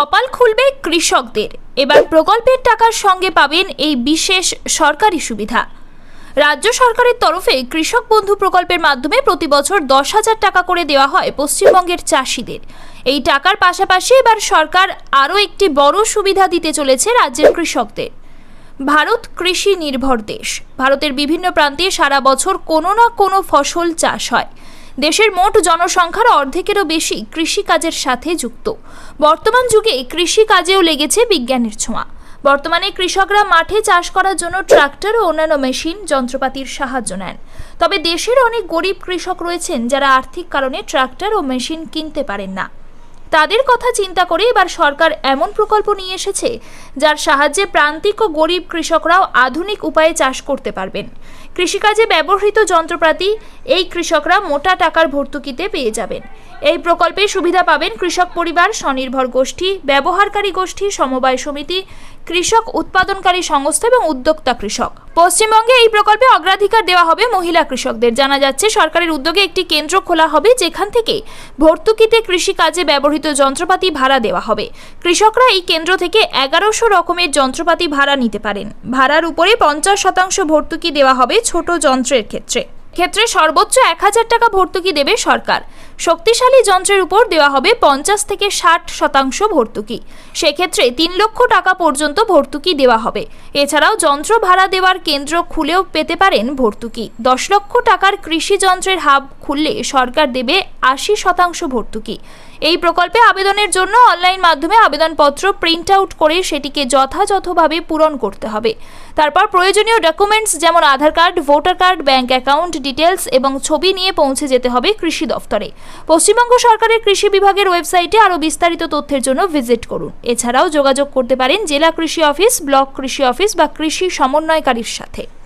কপাল খুলবে কৃষকদের। এবার প্রকল্পের টাকার সঙ্গে পাবেন এই বিশেষ সরকারি সুবিধা। রাজ্য সরকারের তরফে কৃষক বন্ধু প্রকল্পের মাধ্যমে প্রতি বছর দশ হাজার টাকা করে দেওয়া হয় পশ্চিমবঙ্গের চাষিদের। এই টাকার পাশাপাশি এবার সরকার আরও একটি বড় সুবিধা দিতে চলেছে রাজ্যের কৃষকদের। ভারত কৃষি নির্ভর দেশ। ভারতের বিভিন্ন প্রান্তে সারা বছর কোনো না কোনো ফসল চাষ হয়। দেশের মোট জনসংখ্যার অর্ধেকেরও বেশি কৃষিকাজের সাথে যুক্ত। বর্তমান যুগে কৃষিকাজেও লেগেছে বিজ্ঞানের ছোঁয়া। বর্তমানে কৃষকরা মাঠে চাষ করার জন্য ট্রাক্টর ও অন্যান্য মেশিন, যন্ত্রপাতির সাহায্য নেন। তবে দেশের অনেক গরিব কৃষক রয়েছেন যারা আর্থিক কারণে ট্রাক্টর ও মেশিন কিনতে পারেন না। তাদের কথা চিন্তা করে এবার সরকার এমন প্রকল্প নিয়ে এসেছে যার সাহায্যে প্রান্তিক ও গরিব কৃষকরাও আধুনিক উপায়ে চাষ করতে পারবেন। কৃষিকাজে ব্যবহৃত যন্ত্রপাতি, এই কৃষকরা মোটা টাকার ভর্তুকিতে পেয়ে যাবেন। এই প্রকল্পে সুবিধা পাবেন কৃষক পরিবার, স্বনির্ভর গোষ্ঠী, ব্যবহারকারী গোষ্ঠী, সমবায় সমিতি কৃষক, উৎপাদনকারী সংস্থা এবং উদ্যোক্তা কৃষক। পশ্চিমবঙ্গে এই প্রকল্পে অগ্রাধিকার দেওয়া হবে মহিলা কৃষকদের। জানা যাচ্ছে, সরকারের উদ্যোগে একটি কেন্দ্র খোলা হবে, যেখান থেকে ভর্তুকিতে কৃষিকাজে ব্যবহৃত যন্ত্রপাতি ভাড়া দেওয়া হবে। কৃষকরা এই কেন্দ্র থেকে এগারোশো রকমের যন্ত্রপাতি ভাড়া নিতে পারেন। ভাড়ার উপরে পঞ্চাশ শতাংশ ভর্তুকি দেওয়া হবে ছোট যন্ত্রের ক্ষেত্রে। ক্ষেত্রে সর্বোচ্চ এক হাজার টাকা ভর্তুকি দেবে সরকার। শক্তিশালী যন্ত্রের উপর দেওয়া হবে পঞ্চাশ থেকে ষাট শতাংশ ভর্তুকি। সেক্ষেত্রে তিন লক্ষ টাকা পর্যন্ত ভর্তুকি দেওয়া হবে। এছাড়াও যন্ত্র ভাড়া দেওয়ার কেন্দ্র খুলেও পেতে পারেন ভর্তুকি। দশ লক্ষ টাকার কৃষি যন্ত্রের হাব খুললে সরকার দেবে আশি শতাংশ ভর্তুকি। এই প্রকল্পে আবেদনের জন্য অনলাইন মাধ্যমে আবেদনপত্র প্রিন্ট আউট করে সেটিকে যথাযথভাবে পূরণ করতে হবে। তারপর প্রয়োজনীয় ডকুমেন্টস যেমন Aadhaar card, voter card, bank account details এবং ছবি নিয়ে পৌঁছে যেতে হবে কৃষি দফতরে। পশ্চিমবঙ্গ সরকারের কৃষি বিভাগের ওয়েবসাইটে আরও বিস্তারিত তথ্যের জন্য ভিজিট করুন। এছাড়াও যোগাযোগ করতে পারেন জেলা কৃষি অফিস, ব্লক কৃষি অফিস বা কৃষি সমন্বয়কারীর সাথে।